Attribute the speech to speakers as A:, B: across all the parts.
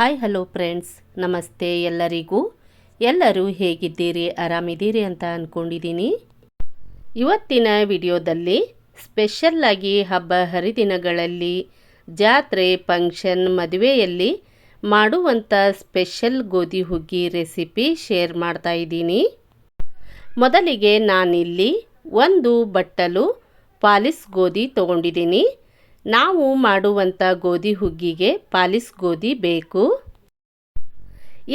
A: Hi hello friends ನಮಸ್ತೆ ಎಲ್ಲರಿಗೂ. ಎಲ್ಲರೂ ಹೇಗಿದ್ದೀರಿ? ಆರಾಮಿದ್ದೀರಿ ಅಂತ ಅಂದ್ಕೊಂಡಿದ್ದೀನಿ ಇವತ್ತಿನ ವಿಡಿಯೋದಲ್ಲಿ ಸ್ಪೆಷಲ್ಲಾಗಿ ಹಬ್ಬ ಹರಿದಿನಗಳಲ್ಲಿ ಜಾತ್ರೆ ಫಂಕ್ಷನ್ ಮದುವೆಯಲ್ಲಿ ಮಾಡುವಂಥ ಸ್ಪೆಷಲ್ ಗೋಧಿ ಹುಗ್ಗಿ ರೆಸಿಪಿ ಶೇರ್ ಮಾಡ್ತಾ ಇದ್ದೀನಿ. ಮೊದಲಿಗೆ ನಾನಿಲ್ಲಿ ಒಂದು ಬಟ್ಟಲು ಪಾಲಿಸ್ ಗೋಧಿ ತೊಗೊಂಡಿದ್ದೀನಿ. ನಾವು ಮಾಡುವಂಥ ಗೋಧಿ ಹುಗ್ಗಿಗೆ ಪಾಲಿಸ್ ಗೋಧಿ ಬೇಕು.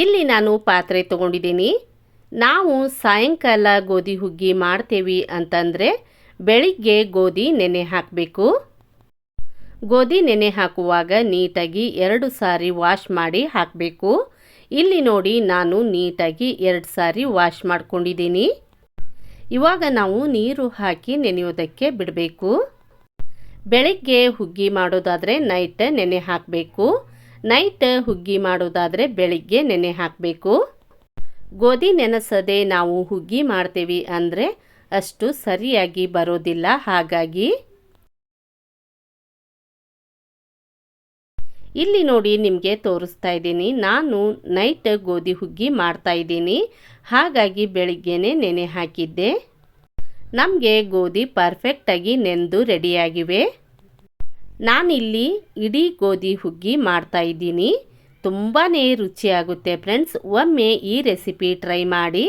A: ಇಲ್ಲಿ ನಾನು ಪಾತ್ರೆ ತೊಗೊಂಡಿದ್ದೀನಿ. ನಾವು ಸಾಯಂಕಾಲ ಗೋಧಿ ಹುಗ್ಗಿ ಮಾಡ್ತೇವೆ ಅಂತಂದರೆ ಬೆಳಿಗ್ಗೆ ಗೋಧಿ ನೆನೆ ಹಾಕಬೇಕು. ಗೋಧಿ ನೆನೆ ಹಾಕುವಾಗ ನೀಟಾಗಿ ಎರಡು ಸಾರಿ ವಾಶ್ ಮಾಡಿ ಹಾಕಬೇಕು. ಇಲ್ಲಿ ನೋಡಿ ನಾನು ನೀಟಾಗಿ ಎರಡು ಸಾರಿ ವಾಶ್ ಮಾಡ್ಕೊಂಡಿದ್ದೀನಿ. ಇವಾಗ ನಾವು ನೀರು ಹಾಕಿ ನೆನೆಯೋದಕ್ಕೆ ಬಿಡಬೇಕು. ಬೆಳಿಗ್ಗೆ ಹುಗ್ಗಿ ಮಾಡೋದಾದರೆ ನೈಟ್ ನೆನೆ ಹಾಕಬೇಕು. ನೈಟ್ ಹುಗ್ಗಿ ಮಾಡೋದಾದರೆ ಬೆಳಿಗ್ಗೆ ನೆನೆ ಹಾಕಬೇಕು. ಗೋಧಿ ನೆನೆಸದೆ ನಾವು ಹುಗ್ಗಿ ಮಾಡ್ತೀವಿ ಅಂದರೆ ಅಷ್ಟು ಸರಿಯಾಗಿ ಬರೋದಿಲ್ಲ. ಹಾಗಾಗಿ ಇಲ್ಲಿ ನೋಡಿ ನಿಮಗೆ ತೋರಿಸ್ತಾ ಇದ್ದೀನಿ. ನಾನು ನೈಟ್ ಗೋಧಿ ಹುಗ್ಗಿ ಮಾಡ್ತಾ ಇದ್ದೀನಿ. ಹಾಗಾಗಿ ಬೆಳಿಗ್ಗೆನೆ ನೆನೆ ಹಾಕಿದ್ದೆ. ನಮಗೆ ಗೋಧಿ ಪರ್ಫೆಕ್ಟಾಗಿ ನೆಂದು ರೆಡಿಯಾಗಿವೆ ನಾನಿಲ್ಲಿ ಇಡೀ ಗೋಧಿ ಹುಗ್ಗಿ ಮಾಡ್ತಾ ಇದ್ದೀನಿ. ತುಂಬಾ ರುಚಿಯಾಗುತ್ತೆ ಫ್ರೆಂಡ್ಸ್. ಒಮ್ಮೆ ಈ ರೆಸಿಪಿ ಟ್ರೈ ಮಾಡಿ.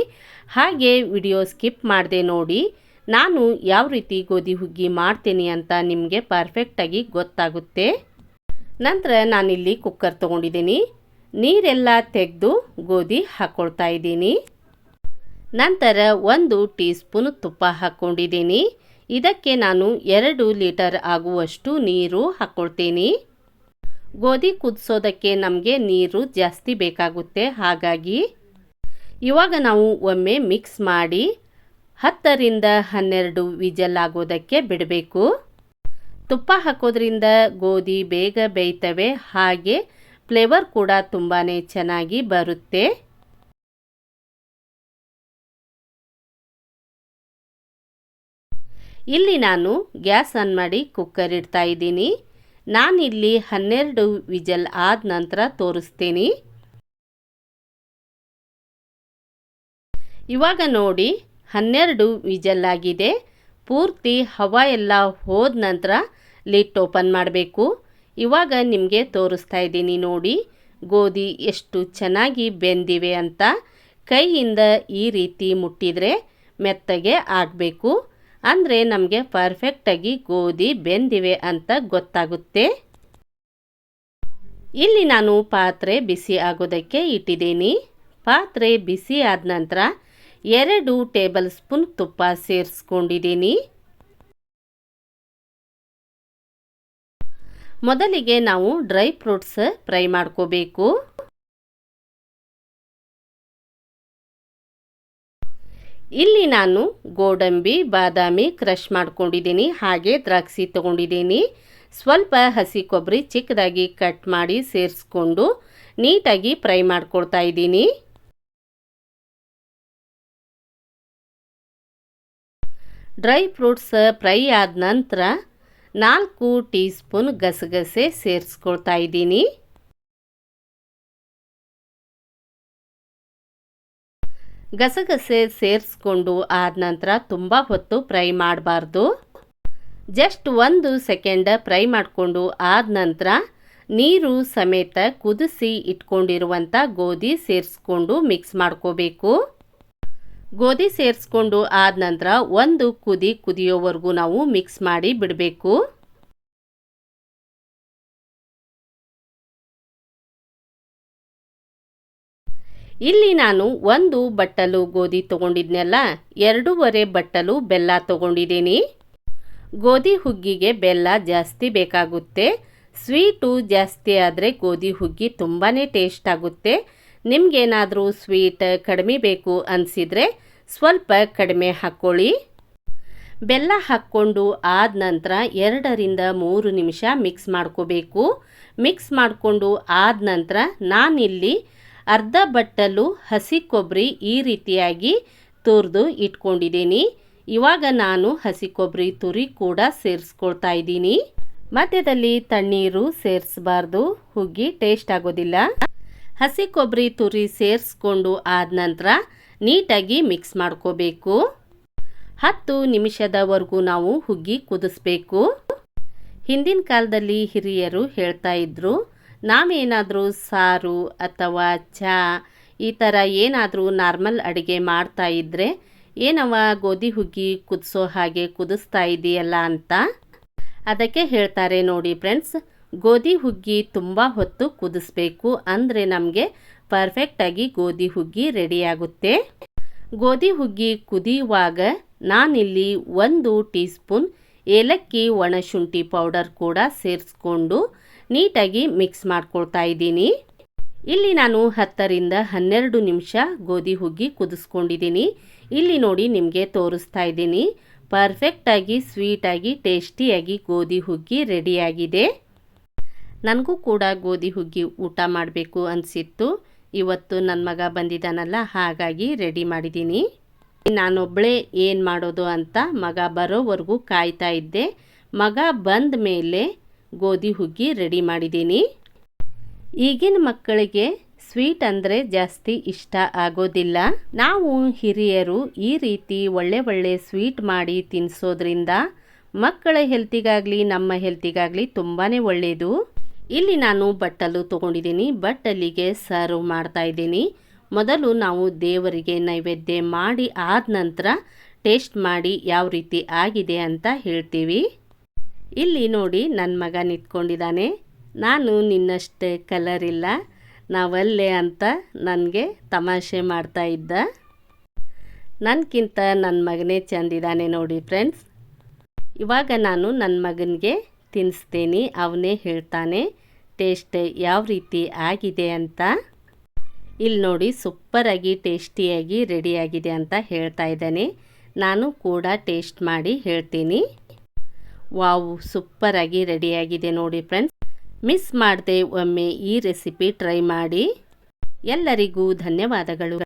A: ಹಾಗೆ ವಿಡಿಯೋ ಸ್ಕಿಪ್ ಮಾಡದೆ ನೋಡಿ. ನಾನು ಯಾವ ರೀತಿ ಗೋಧಿ ಹುಗ್ಗಿ ಮಾಡ್ತೀನಿ ಅಂತ ನಿಮಗೆ ಪರ್ಫೆಕ್ಟಾಗಿ ಗೊತ್ತಾಗುತ್ತೆ. ನಂತರ ನಾನಿಲ್ಲಿ ಕುಕ್ಕರ್ ತೊಗೊಂಡಿದ್ದೀನಿ. ನೀರೆಲ್ಲ ತೆಗೆದು ಗೋಧಿ ಹಾಕ್ಕೊಳ್ತಾ ಇದ್ದೀನಿ. ನಂತರ ಒಂದು ಟೀ ಸ್ಪೂನ್ ತುಪ್ಪ ಹಾಕ್ಕೊಂಡಿದ್ದೀನಿ ಇದಕ್ಕೆ ನಾನು ಎರಡು ಲೀಟರ್ ಆಗುವಷ್ಟು ನೀರು ಹಾಕ್ಕೊಳ್ತೀನಿ ಗೋಧಿ ಕುದಿಸೋದಕ್ಕೆ ನಮಗೆ ನೀರು ಜಾಸ್ತಿ ಬೇಕಾಗುತ್ತೆ, ಹಾಗಾಗಿ ಇವಾಗ ನಾವು ಒಮ್ಮೆ ಮಿಕ್ಸ್ ಮಾಡಿ ಹತ್ತರಿಂದ ಹನ್ನೆರಡು ವಿಜಲ್ ಆಗೋದಕ್ಕೆ ಬಿಡಬೇಕು. ತುಪ್ಪ ಹಾಕೋದ್ರಿಂದ ಗೋಧಿ ಬೇಗ ಬೇಯ್ತವೆ, ಹಾಗೆ ಫ್ಲೇವರ್ ಕೂಡ ತುಂಬಾ ಚೆನ್ನಾಗಿ ಬರುತ್ತೆ. ಇಲ್ಲಿ ನಾನು ಗ್ಯಾಸ್ ಆನ್ ಮಾಡಿ ಕುಕ್ಕರ್ ಇಡ್ತಾ ಇದ್ದೀನಿ. ನಾನಿಲ್ಲಿ ಹನ್ನೆರಡು ವಿಜಲ್ ಆದ ನಂತರ ತೋರಿಸ್ತೀನಿ. ಇವಾಗ ನೋಡಿ, ಹನ್ನೆರಡು ವಿಜಲ್ ಆಗಿದೆ. ಪೂರ್ತಿ ಹವಾ ಎಲ್ಲ ಹೋದ ನಂತರ ಲಿಟ್ ಓಪನ್ ಮಾಡಬೇಕು. ಇವಾಗ ನಿಮಗೆ ತೋರಿಸ್ತಾ ಇದ್ದೀನಿ ನೋಡಿ, ಗೋಧಿ ಎಷ್ಟು ಚೆನ್ನಾಗಿ ಬೆಂದಿವೆ ಅಂತ. ಕೈಯಿಂದ ಈ ರೀತಿ ಮುಟ್ಟಿದರೆ ಮೆತ್ತಗೆ ಆಗಬೇಕು. ಅಂದರೆ ನಮಗೆ ಪರ್ಫೆಕ್ಟಾಗಿ ಗೋಧಿ, ಬೆಂದಿವೆ ಅಂತ ಗೊತ್ತಾಗುತ್ತೆ. ಇಲ್ಲಿ ನಾನು ಪಾತ್ರೆ ಬಿಸಿ ಆಗೋದಕ್ಕೆ ಇಟ್ಟಿದ್ದೀನಿ. ಪಾತ್ರೆ ಬಿಸಿ ಆದ ನಂತರ ಎರಡು ಟೇಬಲ್ ಸ್ಪೂನ್ ತುಪ್ಪ ಸೇರಿಸ್ಕೊಂಡಿದ್ದೀನಿ. ಮೊದಲಿಗೆ ನಾವು ಡ್ರೈ ಫ್ರೂಟ್ಸ್ ಫ್ರೈ ಮಾಡ್ಕೋಬೇಕು. ಇಲ್ಲಿ ನಾನು ಗೋಡಂಬಿ, ಬಾದಾಮಿ ಕ್ರಷ್ ಮಾಡ್ಕೊಂಡಿದ್ದೀನಿ, ಹಾಗೆ ದ್ರಾಕ್ಷಿ ತೊಗೊಂಡಿದ್ದೀನಿ. ಸ್ವಲ್ಪ ಹಸಿ ಕೊಬ್ಬರಿ ಚಿಕ್ಕದಾಗಿ ಕಟ್ ಮಾಡಿ ಸೇರಿಸ್ಕೊಂಡು ನೀಟಾಗಿ ಫ್ರೈ ಮಾಡ್ಕೊಳ್ತಾ ಇದ್ದೀನಿ. ಡ್ರೈ ಫ್ರೂಟ್ಸ್ ಫ್ರೈ ಆದ ನಂತರ ನಾಲ್ಕು ಟೀ ಸ್ಪೂನ್ ಗಸಗಸೆ ಸೇರಿಸ್ಕೊಳ್ತಾ ಇದ್ದೀನಿ. ಗಸಗಸೆ ಸೇರಿಸ್ಕೊಂಡು ಆದ ನಂತರ ತುಂಬ ಹೊತ್ತು ಫ್ರೈ ಮಾಡಬಾರ್ದು. ಜಸ್ಟ್ ಒಂದು ಸೆಕೆಂಡ್ ಫ್ರೈ ಮಾಡಿಕೊಂಡು ಆದ ನಂತರ ನೀರು ಸಮೇತ ಕುದಿಸಿ ಇಟ್ಕೊಂಡಿರುವಂಥ ಗೋಧಿ ಸೇರಿಸ್ಕೊಂಡು ಮಿಕ್ಸ್ ಮಾಡ್ಕೋಬೇಕು. ಗೋಧಿ ಸೇರಿಸ್ಕೊಂಡು ಆದ ನಂತರ ಒಂದು ಕುದಿ ಕುದಿಯೋವರೆಗೂ ನಾವು ಮಿಕ್ಸ್ ಮಾಡಿ ಬಿಡಬೇಕು. ಇಲ್ಲಿ ನಾನು ಒಂದು ಬಟ್ಟಲು ಗೋಧಿ ತೊಗೊಂಡಿದ್ನಲ್ಲ, ಎರಡೂವರೆ ಬಟ್ಟಲು ಬೆಲ್ಲ ತೊಗೊಂಡಿದ್ದೀನಿ. ಗೋಧಿ ಹುಗ್ಗಿಗೆ ಬೆಲ್ಲ ಜಾಸ್ತಿ ಬೇಕಾಗುತ್ತೆ. ಸ್ವೀಟು ಜಾಸ್ತಿ ಆದರೆ ಗೋಧಿ ಹುಗ್ಗಿ ತುಂಬಾ ಟೇಸ್ಟ್ ಆಗುತ್ತೆ. ನಿಮಗೇನಾದರೂ ಸ್ವೀಟ್ ಕಡಿಮೆ ಬೇಕು ಅನಿಸಿದರೆ ಸ್ವಲ್ಪ ಕಡಿಮೆ ಹಾಕ್ಕೊಳ್ಳಿ. ಬೆಲ್ಲ ಹಾಕ್ಕೊಂಡು ಆದ ನಂತರ ಎರಡರಿಂದ ಮೂರು ನಿಮಿಷ ಮಿಕ್ಸ್ ಮಾಡ್ಕೋಬೇಕು. ಮಿಕ್ಸ್ ಮಾಡಿಕೊಂಡು ಆದ ನಂತರ ನಾನಿಲ್ಲಿ ಅರ್ಧ ಬಟ್ಟಲು ಹಸಿ ಕೊಬ್ಬರಿ ಈ ರೀತಿಯಾಗಿ ತುರಿದು ಇಟ್ಕೊಂಡಿದ್ದೀನಿ. ಇವಾಗ ನಾನು ಹಸಿ ಕೊಬ್ಬರಿ ತುರಿ ಕೂಡ ಸೇರಿಸ್ಕೊಳ್ತಾ ಇದ್ದೀನಿ. ಮಧ್ಯದಲ್ಲಿ ತಣ್ಣೀರು ಸೇರಿಸಬಾರ್ದು, ಹುಗ್ಗಿ ಟೇಸ್ಟ್ ಆಗೋದಿಲ್ಲ. ಹಸಿ ಕೊಬ್ಬರಿ ತುರಿ ಸೇರಿಸ್ಕೊಂಡು ಆದ ನಂತರ ನೀಟಾಗಿ ಮಿಕ್ಸ್ ಮಾಡ್ಕೋಬೇಕು. ಹತ್ತು ನಿಮಿಷದವರೆಗೂ ನಾವು ಹುಗ್ಗಿ ಕುದಿಸ್ಬೇಕು. ಹಿಂದಿನ ಕಾಲದಲ್ಲಿ ಹಿರಿಯರು ಹೇಳ್ತಾ ಇದ್ರು ನಾವೇನಾದರೂ ಸಾರು ಅಥವಾ ಚಹಾ ಈ ಥರ ಏನಾದರೂ ನಾರ್ಮಲ್ ಅಡುಗೆ ಮಾಡ್ತಾ ಇದ್ದರೆ ಏನವ ಗೋಧಿ ಹುಗ್ಗಿ ಕುದಿಸೋ ಹಾಗೆ ಕುದಿಸ್ತಾ ಇದೆಯಲ್ಲ ಅಂತ? ಅದಕ್ಕೆ ಹೇಳ್ತಾರೆ ನೋಡಿ ಫ್ರೆಂಡ್ಸ್, ಗೋಧಿ ಹುಗ್ಗಿ ತುಂಬ ಹೊತ್ತು ಕುದಿಸ್ಬೇಕು ಅಂದರೆ ನಮಗೆ ಪರ್ಫೆಕ್ಟಾಗಿ ಗೋಧಿ ಹುಗ್ಗಿ ರೆಡಿಯಾಗುತ್ತೆ ಗೋಧಿ ಹುಗ್ಗಿ ಕುದಿಯುವಾಗ ನಾನಿಲ್ಲಿ ಒಂದು ಟೀ ಸ್ಪೂನ್ ಏಲಕ್ಕಿ ಒಣಶುಂಠಿ ಪೌಡರ್ ಕೂಡ ಸೇರಿಸ್ಕೊಂಡು ನೀಟಾಗಿ ಮಿಕ್ಸ್ ಮಾಡ್ಕೊಳ್ತಾ ಇದ್ದೀನಿ. ಇಲ್ಲಿ ನಾನು ಹತ್ತರಿಂದ ಹನ್ನೆರಡು ನಿಮಿಷ ಗೋಧಿ ಹುಗ್ಗಿ ಕುದಿಸ್ಕೊಂಡಿದ್ದೀನಿ. ಇಲ್ಲಿ ನೋಡಿ ನಿಮಗೆ ತೋರಿಸ್ತಾ ಇದ್ದೀನಿ. ಪರ್ಫೆಕ್ಟಾಗಿ ಸ್ವೀಟಾಗಿ ಟೇಸ್ಟಿಯಾಗಿ ಗೋಧಿ ಹುಗ್ಗಿ ರೆಡಿಯಾಗಿದೆ ನನಗೂ ಕೂಡ ಗೋಧಿ ಹುಗ್ಗಿ ಊಟ ಮಾಡಬೇಕು ಅನಿಸಿತ್ತು. ಇವತ್ತು ನನ್ನ ಮಗ ಬಂದಿದ್ದಾನಲ್ಲ, ಹಾಗಾಗಿ ರೆಡಿ ಮಾಡಿದ್ದೀನಿ. ನಾನೊಬ್ಬಳೇ ಏನು ಮಾಡೋದು ಅಂತ ಮಗ ಬರೋವರೆಗೂ ಕಾಯ್ತಾ ಇದ್ದೆ. ಮಗ ಬಂದ ಮೇಲೆ ಗೋಧಿ ಹುಗ್ಗಿ ರೆಡಿ ಮಾಡಿದ್ದೀನಿ. ಈಗಿನ ಮಕ್ಕಳಿಗೆ ಸ್ವೀಟ್ ಅಂದರೆ ಜಾಸ್ತಿ ಇಷ್ಟ ಆಗೋದಿಲ್ಲ. ನಾವು ಹಿರಿಯರು ಈ ರೀತಿ ಒಳ್ಳೆ ಒಳ್ಳೆ ಸ್ವೀಟ್ ಮಾಡಿ ತಿನ್ನಿಸೋದ್ರಿಂದ ಮಕ್ಕಳ ಹೆಲ್ತಿಗಾಗಲಿ, ನಮ್ಮ ಹೆಲ್ತಿಗಾಗಲಿ ತುಂಬಾ ಒಳ್ಳೆಯದು ಇಲ್ಲಿ ನಾನು ಬಟ್ಟಲು ತೊಗೊಂಡಿದ್ದೀನಿ. ಬಟ್ಟಲಿಗೆ ಸರ್ವ್ ಮಾಡ್ತಾ ಇದ್ದೀನಿ. ಮೊದಲು ನಾವು ದೇವರಿಗೆ ನೈವೇದ್ಯ ಮಾಡಿ ಆದ ನಂತರ ಟೇಸ್ಟ್ ಮಾಡಿ ಯಾವ ರೀತಿ ಆಗಿದೆ ಅಂತ ಹೇಳ್ತೀವಿ. ಇಲ್ಲಿ ನೋಡಿ ನನ್ನ ಮಗ ನಿಂತ್ಕೊಂಡಿದ್ದಾನೆ ನಾನು ನಿನ್ನಷ್ಟೇ ಕಲರ್ ಇಲ್ಲ. ನಾವಲ್ಲೇ ಅಂತ ನನಗೆ ತಮಾಷೆ ಮಾಡ್ತಾ ಇದ್ದ. ನನಗಿಂತ ನನ್ನ ಮಗನೇ ಚೆಂದಿದ್ದಾನೆ ನೋಡಿ ಫ್ರೆಂಡ್ಸ್ ಇವಾಗ ನಾನು ನನ್ನ ಮಗನಿಗೆ ತಿನ್ನಿಸ್ತೀನಿ ಅವನೇ ಹೇಳ್ತಾನೆ, ಟೇಸ್ಟ್ ಯಾವ ರೀತಿ ಆಗಿದೆ ಅಂತ? ಇಲ್ಲಿ ನೋಡಿ ಸೂಪರಾಗಿ, ಟೇಸ್ಟಿಯಾಗಿ, ರೆಡಿಯಾಗಿದೆ ಅಂತ ಹೇಳ್ತಾ ಇದ್ದೇನೆ. ನಾನು ಕೂಡ ಟೇಸ್ಟ್ ಮಾಡಿ ಹೇಳ್ತೀನಿ. ವಾವ್ ಸೂಪ್ಪರಾಗಿ ರೆಡಿಯಾಗಿದೆ ನೋಡಿ ಫ್ರೆಂಡ್ಸ್. ಮಿಸ್ ಮಾಡದೆ ಒಮ್ಮೆ ಈ ರೆಸಿಪಿ ಟ್ರೈ ಮಾಡಿ. ಎಲ್ಲರಿಗೂ ಧನ್ಯವಾದಗಳು.